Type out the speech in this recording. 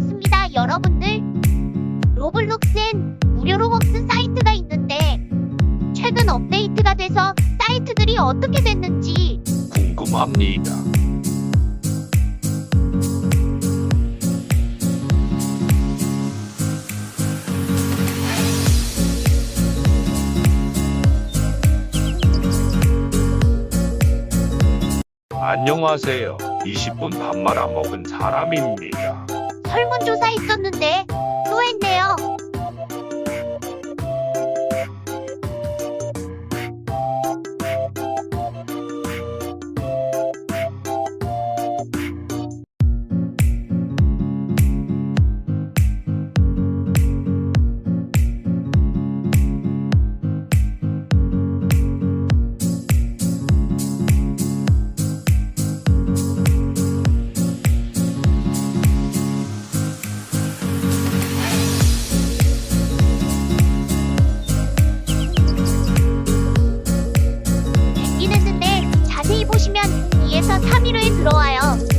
왔습니다, 여러분들. 로블록스엔 무료로 먹는 사이트가 있는데 최근 업데이트가 돼서 사이트들이 어떻게 됐는지 궁금합니다. 안녕하세요. 20분 밥 말아 먹은 사람입니다. 설문조사 했었는데 또 했네요. 보시면 2에서 3위로에 들어와요.